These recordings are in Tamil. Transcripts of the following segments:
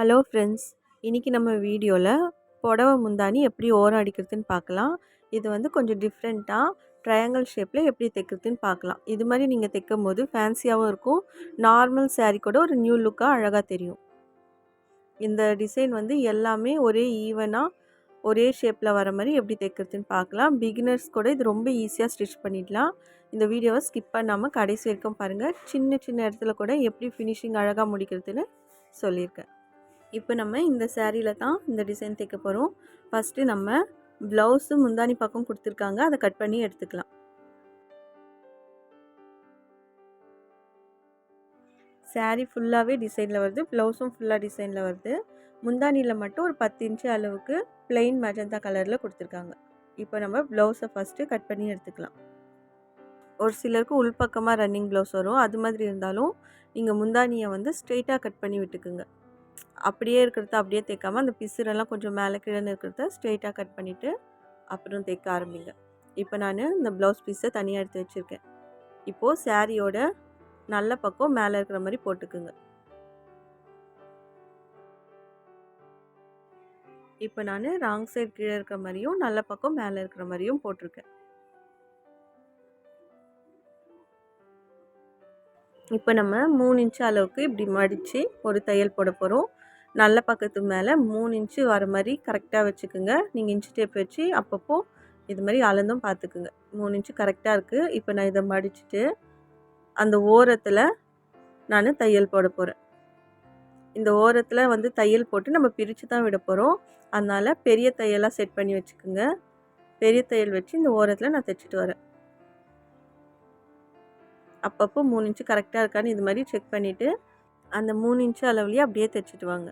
ஹலோ ஃப்ரெண்ட்ஸ் இன்றைக்கி நம்ம வீடியோவில் புடவ முந்தானி எப்படி ஓரம் அடிக்கிறதுன்னு பார்க்கலாம். இது வந்து கொஞ்சம் டிஃப்ரெண்ட்டாக ட்ரையாங்கிள் ஷேப்பில் எப்படி தைக்கிறதுன்னு பார்க்கலாம். இது மாதிரி நீங்கள் தைக்கும் போது ஃபேன்சியாகவும் இருக்கும். நார்மல் சேரீ கூட ஒரு நியூ லுக்காக அழகாக தெரியும். இந்த டிசைன் வந்து எல்லாமே ஒரே ஈவனாக ஒரே ஷேப்பில் வர மாதிரி எப்படி தைக்கிறதுன்னு பார்க்கலாம். பிகினர்ஸ் கூட இது ரொம்ப ஈஸியாக ஸ்டிச் பண்ணிடலாம். இந்த வீடியோவை ஸ்கிப் பண்ணாமல் கடைசி வரைக்கும் பாருங்கள் சின்ன சின்ன இடத்துல கூட எப்படி ஃபினிஷிங் அழகாக முடிக்கிறதுன்னு சொல்லியிருக்கேன். இப்போ நம்ம இந்த சேரீயில் தான் இந்த டிசைன் தைக்க போகிறோம் ஃபஸ்ட்டு நம்ம ப்ளவுஸு முந்தானி பக்கம் கொடுத்துருக்காங்க. அதை கட் பண்ணி எடுத்துக்கலாம். சாரீ ஃபுல்லாகவே டிசைனில் வருது. ப்ளவுஸும் ஃபுல்லாக டிசைனில் வருது. முந்தானியில் மட்டும் ஒரு பத்து இன்ச்சு அளவுக்கு பிளெயின் மெஜந்தா கலரில் கொடுத்துருக்காங்க. இப்போ நம்ம ப்ளவுஸை ஃபஸ்ட்டு கட் பண்ணி எடுத்துக்கலாம். ஒரு சிலருக்கு உள்பக்கமாக ரன்னிங் ப்ளவுஸ் வரும். அது மாதிரி இருந்தாலும் நீங்கள் முந்தானியை வந்து ஸ்ட்ரெயிட்டாக கட் பண்ணி விட்டுக்குங்க. அப்படியே இருக்கிறத அப்படியே தைக்காமல் அந்த பிசுரெல்லாம் கொஞ்சம் மேலே கீழே இருக்கிறத ஸ்ட்ரெயிட்டாக கட் பண்ணிவிட்டு அப்புறம் தைக்க ஆரம்பிங்க. இப்போ நான் இந்த ப்ளவுஸ் பீஸை தனியாக எடுத்து வச்சுருக்கேன். இப்போது சாரியோட நல்ல பக்கம் மேலே இருக்கிற மாதிரி போட்டுக்குங்க. இப்போ நான் ராங் சைடு கீழே இருக்கிற மாதிரியும் நல்ல பக்கம் மேலே இருக்கிற மாதிரியும் போட்டிருக்கேன். இப்போ நம்ம மூணு இன்ச்சு அளவுக்கு இப்படி மடித்து ஒரு தையல் போட போகிறோம் நல்ல பக்கத்து மேலே மூணு இன்ச்சு வர மாதிரி கரெக்டாக வச்சுக்கோங்க. நீங்கள் இன்ச்சு டேப் வச்சு அப்பப்போ இது மாதிரி அளந்தும் பார்த்துக்குங்க. மூணு இன்ச்சு கரெக்டாக இருக்குது இப்போ நான் இதை மடிச்சுட்டு அந்த ஓரத்தில் நான் தையல் போட போகிறேன் இந்த ஓரத்தில் வந்து தையல் போட்டு நம்ம பிரித்து தான் விட போகிறோம் அதனால் பெரிய தையலாக செட் பண்ணி வச்சுக்கோங்க. பெரிய தையல் வச்சு இந்த ஓரத்தில் நான் தைச்சிட்டு வரேன். அப்பப்போ மூணு இன்ச்சு கரெக்டாக இருக்கான்னு இது மாதிரி செக் பண்ணிவிட்டு அந்த மூணு இன்ச்சு அளவுலேயே அப்படியே தைச்சிட்டு வாங்க.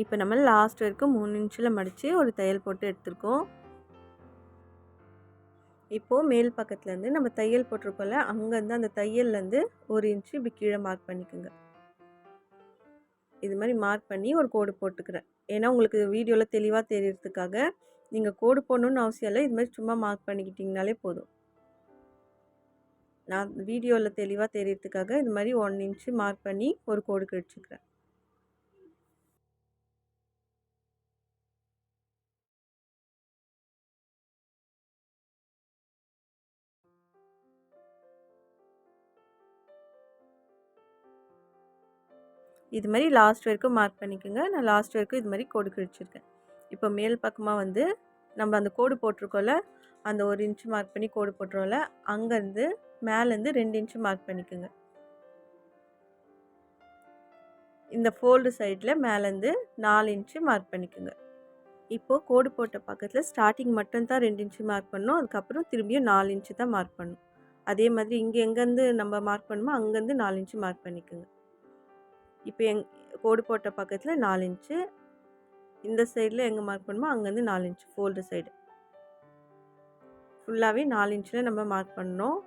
இப்போ நம்ம லாஸ்ட் வரைக்கும் மூணு இன்ச்சில் மடித்து ஒரு தையல் போட்டு எடுத்திருக்கோம். இப்போது மேல் பக்கத்துலேருந்து நம்ம தையல் போட்டிருக்கோம்ல அங்கேருந்து அந்த தையல்லேருந்து ஒரு இன்ச்சு இப்படி கீழே மார்க் பண்ணிக்கோங்க. இது மாதிரி மார்க் பண்ணி ஒரு கோடு போட்டுக்கிறேன். ஏன்னா உங்களுக்கு வீடியோவில் தெளிவாக தெரியறதுக்காக நீங்கள் கோடு போடணுன்னு அவசியம் இல்லை. இது மாதிரி சும்மா மார்க் பண்ணிக்கிட்டிங்கனாலே போதும். நான் வீடியோவில் தெளிவாக தெரியறதுக்காக இது மாதிரி ஒன் இன்ச்சு மார்க் பண்ணி ஒரு கோடு கிழிச்சிக்கிறேன் இது மாதிரி லாஸ்ட் வரைக்கும் மார்க் பண்ணிக்கோங்க. நான் லாஸ்ட் வரைக்கும் இது மாதிரி கோடு கிழிச்சிருக்கேன் இப்போ மேல் பக்கமாக வந்து நம்ம அந்த கோடு போட்டிருக்கோம்ல அந்த ஒரு இன்ச்சு மார்க் பண்ணி கோடு போட்டுருவோம்ல அங்கேருந்து மேலேருந்து ரெண்டு இன்ச்சு மார்க் பண்ணிக்கோங்க. இந்த ஃபோல்டு சைடில் மேலேருந்து நாலு இன்ச்சு மார்க் பண்ணிக்கோங்க. இப்போது கோடு போட்ட பக்கத்தில் ஸ்டார்டிங் மட்டும்தான் ரெண்டு இன்ச்சு மார்க் பண்ணணும் அதுக்கப்புறம் திரும்பியும் நாலு இன்ச்சு தான் மார்க் பண்ணணும். அதே மாதிரி இங்கே எங்கேருந்து நம்ம மார்க் பண்ணுமோ அங்கேருந்து நாலு இன்ச்சு மார்க் பண்ணிக்கோங்க. இப்போ எங் கோடு போட்ட பக்கத்தில் நாலு இன்ச்சு. இந்த சைடில் எங்கே மார்க் பண்ணுமோ அங்கேருந்து நாலு இன்ச்சு ஃபோல்டு சைடு ஃபுல்லாகவே நாலு இன்ச்சில் நம்ம மார்க் பண்ணோம்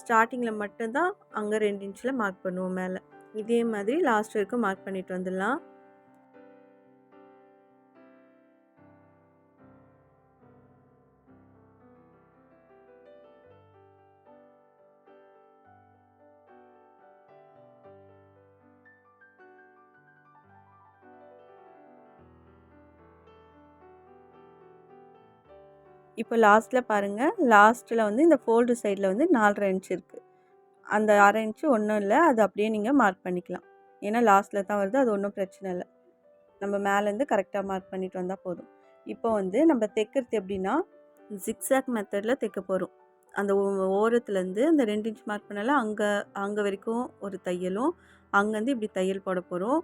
ஸ்டார்டிங்கில் மட்டும்தான் அங்கே ரெண்டு இன்ச்சில் மார்க் பண்ணுவோம் மேலே. இதே மாதிரி லாஸ்ட் வரைக்கும் மார்க் பண்ணிட்டு வந்துடலாம். இப்போ லாஸ்ட்டில் பாருங்கள் லாஸ்ட்டில் வந்து இந்த ஃபோல்டு சைடில் வந்து நாலரை இன்ச் இருக்குது அந்த அரை இன்ச்சு ஒன்றும் இல்லை. அது அப்படியே நீங்கள் மார்க் பண்ணிக்கலாம். ஏன்னா லாஸ்ட்டில் தான் வருது. அது ஒன்றும் பிரச்சனை இல்லை. நம்ம மேலேருந்து கரெக்டாக மார்க் பண்ணிட்டு வந்தால் போதும். இப்போ வந்து நம்ம தைக்கிறது எப்படின்னா ஜிக்ஸாக் மெத்தடில் தைக்க போகிறோம் அந்த ஓரத்துலேருந்து அந்த ரெண்டு இன்ச் மார்க் பண்ணல. அங்கே அங்கே வரைக்கும் ஒரு தையலும் அங்கேருந்து இப்படி தையல் போட போகிறோம்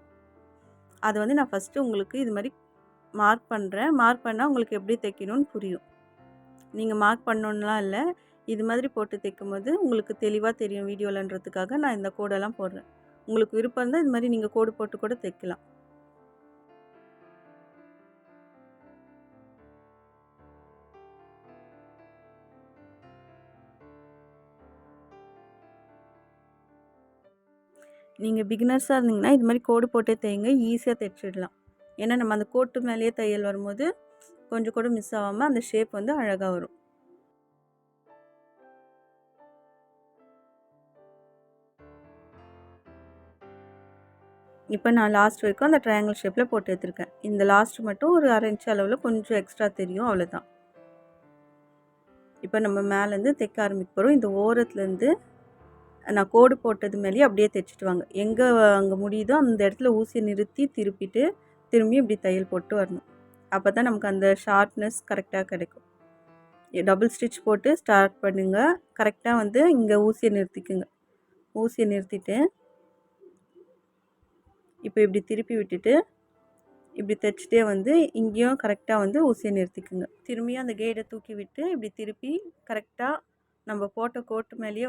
அதை வந்து நான் ஃபஸ்ட்டு உங்களுக்கு இது மாதிரி மார்க் பண்ணுறேன் மார்க் பண்ணால் உங்களுக்கு எப்படி தைக்கணும்னு புரியும். நீங்கள் மார்க் பண்ணணுன்னுலாம் இல்லை. இது மாதிரி போட்டு தைக்கும் போது உங்களுக்கு தெளிவாக தெரியும் வீடியோலன்றதுக்காக நான் இந்த கோடெல்லாம் போடுறேன். உங்களுக்கு விருப்பம் இருந்தால் இது மாதிரி நீங்கள் கோடு போட்டு கூட தைக்கலாம். நீங்கள் பிகினர்ஸாக இருந்தீங்கன்னா இது மாதிரி கோடு போட்டே தைங்க ஈஸியாக தைச்சிடலாம். ஏன்னா நம்ம அந்த கோட்டு மேலேயே தையல் வரும்போது கொஞ்சம் கூட மிஸ் ஆகாமல் அந்த ஷேப் வந்து அழகாக வரும். இப்போ நான் லாஸ்ட் வரைக்கும் அந்த ட்ரையாங்கிள் ஷேப்பில் போட்டு எடுத்திருக்கேன் இந்த லாஸ்ட் மட்டும் ஒரு அரை இன்ச் அளவில் கொஞ்சம் எக்ஸ்ட்ரா தெரியும் அவ்வளோதான் இப்போ நம்ம மேலேருந்து தைக்க ஆரம்பிக்க போகிறோம் இந்த ஓரத்துலேருந்து நான் கோடு போட்டது மேலேயே அப்படியே தைச்சிட்டு வாங்க. எங்கே அங்கே முடியுதோ அந்த இடத்துல ஊசியை நிறுத்தி திருப்பிட்டு திரும்பி இப்படி தையல் போட்டு வரணும். அப்போ தான் நமக்கு அந்த ஷார்ப்னஸ் கரெக்டாக கிடைக்கும். டபுள் ஸ்டிச் போட்டு ஸ்டார்ட் பண்ணுங்கள் கரெக்டாக வந்து இங்கே ஊசியை நிறுத்திக்குங்க. ஊசியை நிறுத்திட்டு இப்போ இப்படி திருப்பி விட்டுட்டு இப்படி தைச்சிட்டே வந்து இங்கேயும் கரெக்டாக வந்து ஊசியை நிறுத்திக்குங்க. திரும்பியும் அந்த கேடை தூக்கி விட்டு இப்படி திருப்பி கரெக்டாக நம்ம போட்ட கோட்டு மேலேயே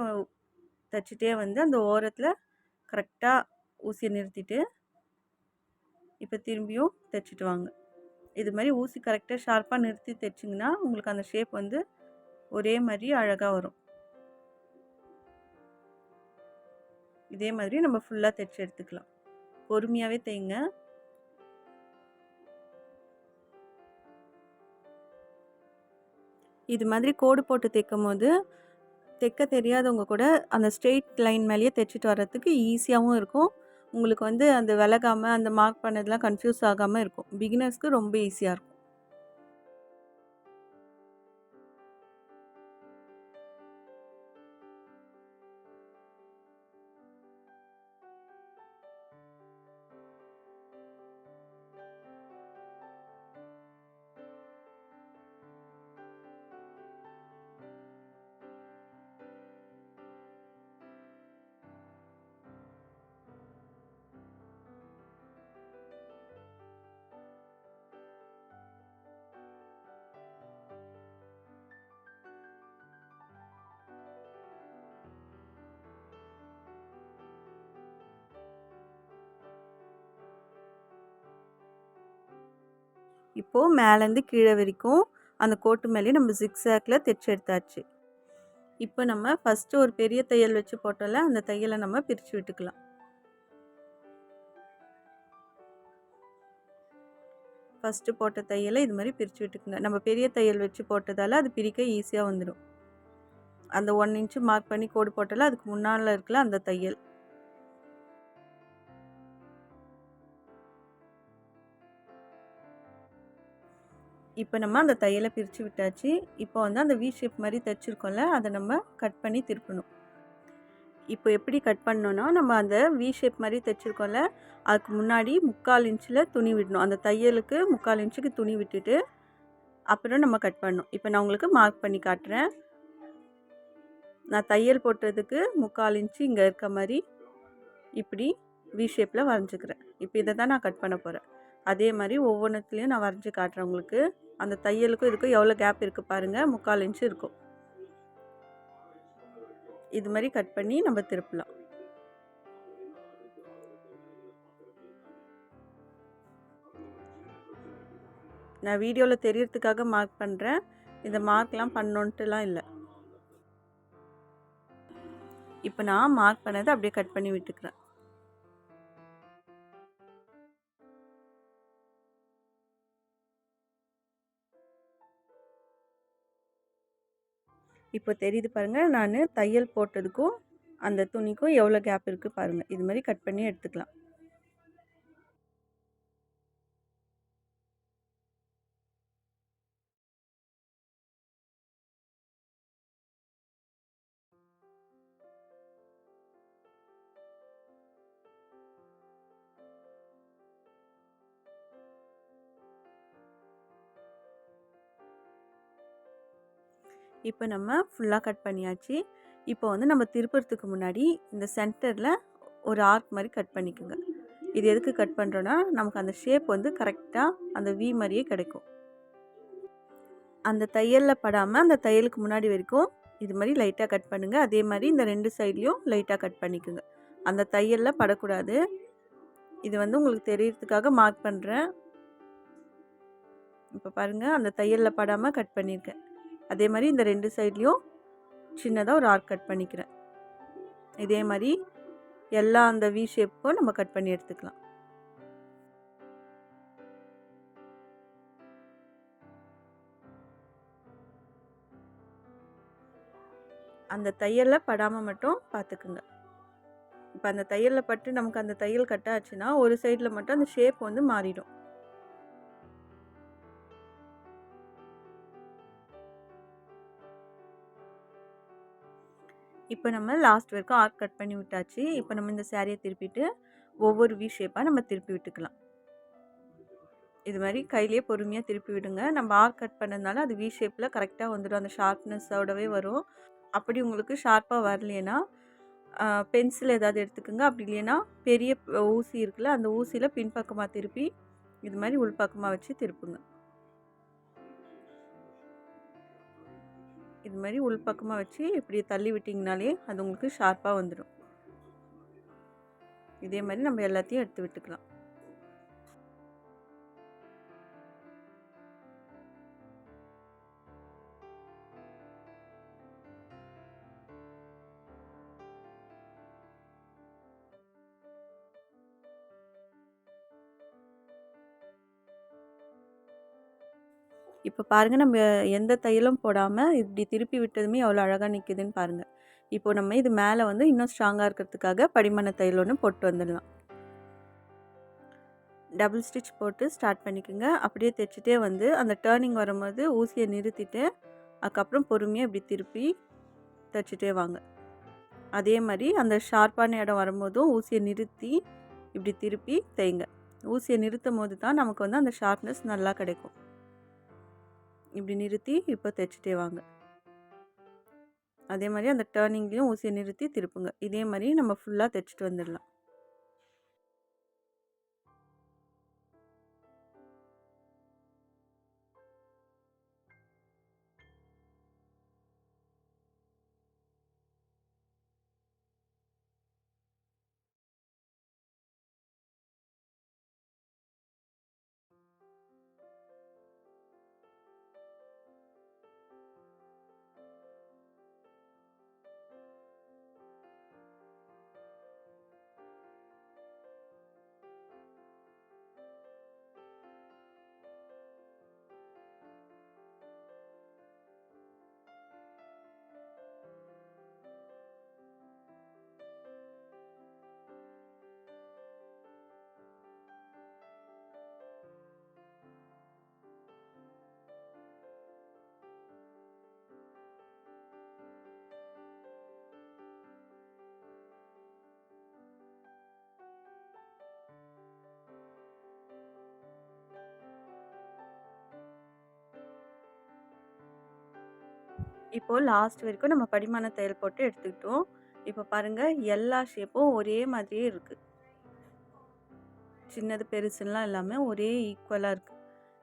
தைச்சிட்டே வந்து அந்த ஓரத்தில் கரெக்டாக ஊசியை நிறுத்திட்டு இப்போ திரும்பியும் தைச்சிட்டு வாங்க. இது மாதிரி ஊசி கரெக்டாக ஷார்ப்பாக நிறுத்தி தைச்சிங்கன்னா உங்களுக்கு அந்த ஷேப் வந்து ஒரே மாதிரி அழகாக வரும். இதே மாதிரி நம்ம ஃபுல்லாக தைச்சி எடுத்துக்கலாம். பொறுமையாகவே தைங்க இது மாதிரி கோடு போட்டு தைக்கும் போது தைக்க தெரியாதவங்க கூட அந்த ஸ்ட்ரெயிட் லைன் மேலேயே தைச்சிட்டு வர்றதுக்கு ஈஸியாகவும் இருக்கும். உங்களுக்கு வந்து அந்த விலகாமல் அந்த மார்க் பண்ணதெல்லாம் கன்ஃபியூஸ் ஆகாமல் இருக்கும். பிகினர்ஸ்க்கு ரொம்ப ஈஸியாக இருக்கும். இப்போது மேலேருந்து கீழே வரைக்கும் அந்த கோட்டு மேலேயே நம்ம ஜிக்ஸாக்கில் தைச்சி எடுத்தாச்சு. இப்போ நம்ம ஃபஸ்ட்டு ஒரு பெரிய தையல் வச்சு போட்டோம்ல அந்த தையலை நம்ம பிரித்து விட்டுக்கலாம். ஃபஸ்ட்டு போட்ட தையலை இது மாதிரி பிரித்து விட்டுக்குங்க. நம்ம பெரிய தையல் வச்சு போட்டதால் அது பிரிக்க ஈஸியாக வந்துடும் அந்த ஒன் இன்ச்சு மார்க் பண்ணி கோடு போட்டால அதுக்கு முன்னால் இருக்கல அந்த தையல். இப்போ நம்ம அந்த தையலை பிரித்து விட்டாச்சு. இப்போ வந்து அந்த வி ஷேப் மாதிரி தைச்சிருக்கோம்ல அதை நம்ம கட் பண்ணி திருப்பணும். இப்போ எப்படி கட் பண்ணோன்னா நம்ம அந்த வி ஷேப் மாதிரி தைச்சிருக்கோம்ல அதுக்கு முன்னாடி முக்கால் இன்ச்சில் துணி விடணும். அந்த தையலுக்கு முக்கால் இன்ச்சுக்கு துணி விட்டுட்டு அப்புறம் நம்ம கட் பண்ணணும். இப்போ நான் உங்களுக்கு மார்க் பண்ணி காட்டுறேன். நான் தையல் போட்டதுக்கு முக்கால் இன்ச்சு இங்கே இருக்க மாதிரி இப்படி வி ஷேப்பில் வரைஞ்சிக்கிறேன். இப்போ இதை தான் நான் கட் பண்ண போகிறேன் அதே மாதிரி ஒவ்வொன்றத்துலேயும் நான் வரைஞ்சி காட்டுறேன் உங்களுக்கு. அந்த தையலுக்கும் இதுக்கும் எவ்வளோ கேப் இருக்குது பாருங்கள் முக்கால் இன்ச்சு இருக்கும். இது மாதிரி கட் பண்ணி நம்ம திருப்பலாம். நான் வீடியோவில் தெரியறதுக்காக மார்க் பண்ணுறேன் இந்த மார்க்லாம் பண்ணோன்ட்டுலாம் இல்லை. இப்போ நான் மார்க் பண்ணதை அப்படியே கட் பண்ணி விட்டுக்கிறேன். இப்போ தெரியுது பாருங்கள் நான் தையல் போட்டதுக்கும் அந்த துணிக்கும் எவ்வளோ கேப் இருக்குது பாருங்கள் இது மாதிரி கட் பண்ணி எடுத்துக்கலாம். இப்போ நம்ம ஃபுல்லாக கட் பண்ணியாச்சு. இப்போ வந்து நம்ம திருப்புறத்துக்கு முன்னாடி இந்த சென்டரில் ஒரு ஆர்க் மாதிரி கட் பண்ணிக்கோங்க. இது எதுக்கு கட் பண்ணுறோன்னா நமக்கு அந்த ஷேப் வந்து கரெக்டாக அந்த வி மாதிரியே கிடைக்கும். அந்த தையலில் படாமல் அந்த தையலுக்கு முன்னாடி வரைக்கும் இது மாதிரி லைட்டாக கட் பண்ணுங்கள் அதே மாதிரி இந்த ரெண்டு சைட்லேயும் லைட்டாக கட் பண்ணிக்கோங்க. அந்த தையலில் படக்கூடாது. இது வந்து உங்களுக்கு தெரியறதுக்காக மார்க் பண்ணுறேன் இப்போ பாருங்கள் அந்த தையலில் படாமல் கட் பண்ணியிருக்கேன் அதே மாதிரி இந்த ரெண்டு சைட்லேயும் சின்னதாக ஒரு ஆர்க் கட் பண்ணிக்கிறேன். இதே மாதிரி எல்லா அந்த வி ஷேப்புக்கும் நம்ம கட் பண்ணி எடுத்துக்கலாம். அந்த தையலில் படாமல் மட்டும் பார்த்துக்குங்க இப்போ அந்த தையலில் பட்டு நமக்கு அந்த தையல் கட் ஆச்சுன்னா ஒரு சைடில் மட்டும் அந்த ஷேப் வந்து மாறிடும். இப்போ நம்ம லாஸ்ட் வரைக்கும் ஆர்க் கட் பண்ணி விட்டாச்சு. இப்போ நம்ம இந்த சேரீயை திருப்பிட்டு ஒவ்வொரு வி ஷேப்பாக நம்ம திருப்பி விட்டுக்கலாம். இது மாதிரி கையிலேயே பொறுமையாக திருப்பி விடுங்க. நம்ம ஆர்க் கட் பண்ணதுனால அது வி ஷேப்பில் கரெக்டாக வந்துடும். அந்த ஷார்ப்னஸோடவே வரும். அப்படி உங்களுக்கு ஷார்ப்பாக வரலைன்னா பென்சில் ஏதாவது எடுத்துக்கோங்க. அப்படி இல்லைன்னா பெரிய ஊசி இருக்குல்ல அந்த ஊசியில் பின்பக்கமாக திருப்பி இது மாதிரி உள்பக்கமாக வச்சு திருப்புங்க. இது மாதிரி உள்பக்கமாக வச்சு இப்படி தள்ளி விட்டிங்கனாலே அது உங்களுக்கு ஷார்ப்பாக வந்துடும் இதே மாதிரி நம்ம எல்லாத்தையும் எடுத்து விட்டுக்கலாம். இப்போ பாருங்கள் நம்ம எந்த தையலும் போடாமல் இப்படி திருப்பி விட்டதுமே எவ்வளோ அழகாக நிற்குதுன்னு பாருங்கள் இப்போ நம்ம இது மேலே வந்து இன்னும் ஸ்ட்ராங்காக இருக்கிறதுக்காக படிமான தையல் ஒன்று போட்டு வந்துடலாம். டபுள் ஸ்டிச் போட்டு ஸ்டார்ட் பண்ணிக்கோங்க. அப்படியே தைச்சிட்டே வந்து அந்த டேர்னிங் வரும்போது ஊசியை நிறுத்திட்டு அதுக்கப்புறம் பொறுமையாக இப்படி திருப்பி தைச்சிட்டே வாங்க. அதே மாதிரி அந்த ஷார்ப்பான இடம் வரும்போதும் ஊசியை நிறுத்தி இப்படி திருப்பி தைங்க. ஊசியை நிறுத்தும் போது தான் நமக்கு வந்து அந்த ஷார்ப்னஸ் நல்லா கிடைக்கும். இப்படி நிறுத்தி இப்போ தைச்சிட்டே வாங்க. அதே மாதிரி அந்த டேர்னிங்லேயும் ஊசியை நிறுத்தி திருப்புங்க. இதே மாதிரி நம்ம ஃபுல்லாக தைச்சிட்டு வந்துடலாம். இப்போது லாஸ்ட் வரைக்கும் நம்ம படிமான தையல் போட்டு எடுத்துக்கிட்டோம். இப்போ பாருங்கள் எல்லா ஷேப்பும் ஒரே மாதிரியே இருக்குது சின்னது பெருசுலாம் எல்லாமே ஒரே ஈக்குவலாக இருக்குது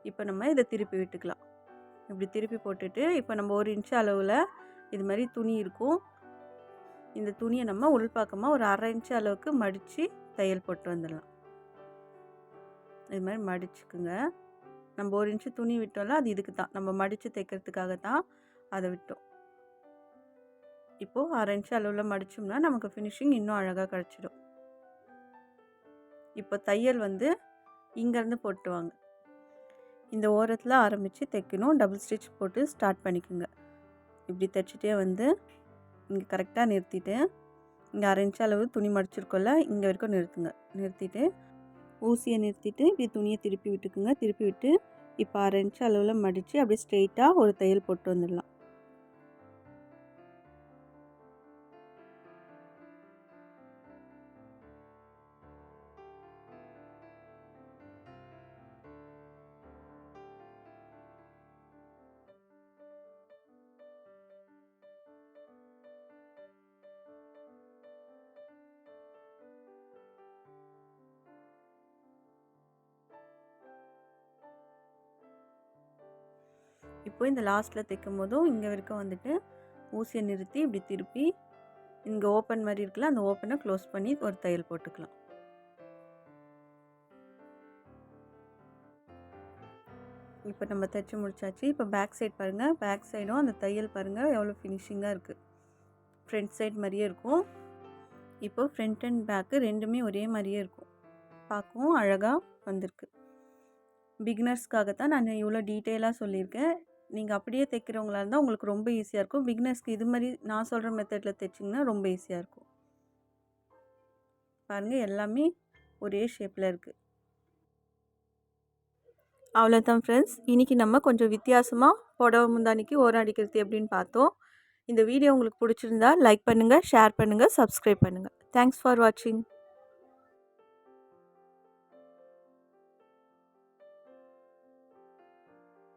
இப்போ நம்ம இதை திருப்பி விட்டுக்கலாம். இப்படி திருப்பி போட்டுட்டு இப்போ நம்ம ஒரு இன்ச் அளவில் இது மாதிரி துணி இருக்கும். இந்த துணியை நம்ம உள்பாக்கமாக ஒரு அரை இன்ச் அளவுக்கு மடித்து தையல் போட்டு வந்துடலாம். இது மாதிரி மடிச்சுக்குங்க. நம்ம ஒரு இன்ச்சு துணி விட்டோம்ல அது இதுக்கு தான். நம்ம மடித்து தைக்கிறதுக்காக தான் அதை விட்டோம். இப்போது அரை இன்ச் அளவில் மடித்தோம்னா நமக்கு ஃபினிஷிங் இன்னும் அழகாக கிடச்சிடும். இப்போ தையல் வந்து இங்கேருந்து போட்டுவாங்க. இந்த ஓரத்தில் ஆரம்பித்து தைக்கணும். டபுள் ஸ்டிச் போட்டு ஸ்டார்ட் பண்ணிக்கோங்க. இப்படி தைச்சிட்டே வந்து இங்கே கரெக்டாக நிறுத்திட்டு இங்கே அரை இன்ச் அளவு துணி மடிச்சிருக்கோம்ல இங்கே வரைக்கும் நிறுத்துங்க. நிறுத்திட்டு ஊசியை நிறுத்திட்டு இப்படி துணியை திருப்பி விட்டுக்குங்க. திருப்பி விட்டு இப்போ அரை இன்ச் அளவில் மடித்து அப்படியே ஸ்ட்ரெயிட்டாக ஒரு தையல் போட்டு வந்துடலாம். இப்போ இந்த லாஸ்ட்டில் தைக்கும் போதும் இங்கே வரைக்கும் வந்துட்டு ஊசியை நிறுத்தி இப்படி திருப்பி இங்கே ஓப்பன் மாதிரி இருக்குல்ல அந்த ஓப்பனை க்ளோஸ் பண்ணி ஒரு தையல் போட்டுக்கலாம். இப்போ நம்ம தைச்சி முடிச்சாச்சு. இப்போ பேக் சைட் பாருங்கள் பேக் சைடும் அந்த தையல் பாருங்கள் எவ்வளோ ஃபினிஷிங்காக இருக்குது ஃப்ரண்ட் சைட் மாதிரியே இருக்கும். இப்போ ஃப்ரண்ட் அண்ட் பேக்கு ரெண்டுமே ஒரே மாதிரியே இருக்கும். பார்க்கவும் அழகாக வந்திருக்கு. பிகினர்ஸ்க்காக தான் நான் இவ்வளோ டீட்டெயிலாக சொல்லியிருக்கேன். நீங்கள் அப்படியே தைக்கிறவங்களா இருந்தால் உங்களுக்கு ரொம்ப ஈஸியாக இருக்கும். பிக்னஸ்க்கு இது மாதிரி நான் சொல்கிற மெத்தடில் தைச்சிங்கன்னா ரொம்ப ஈஸியாக இருக்கும். பாருங்கள் எல்லாமே ஒரே ஷேப்பில் இருக்குது அவ்வளோதான் ஃப்ரெண்ட்ஸ். இன்றைக்கி நம்ம கொஞ்சம் வித்தியாசமாக புடவை முந்தானிக்கு ஓரம் அடிக்கிறது எப்படின்னு பார்த்தோம். இந்த வீடியோ உங்களுக்கு பிடிச்சிருந்தா லைக் பண்ணுங்கள் ஷேர் பண்ணுங்கள் சப்ஸ்கிரைப் பண்ணுங்கள் தேங்க்ஸ் ஃபார் வாட்சிங்.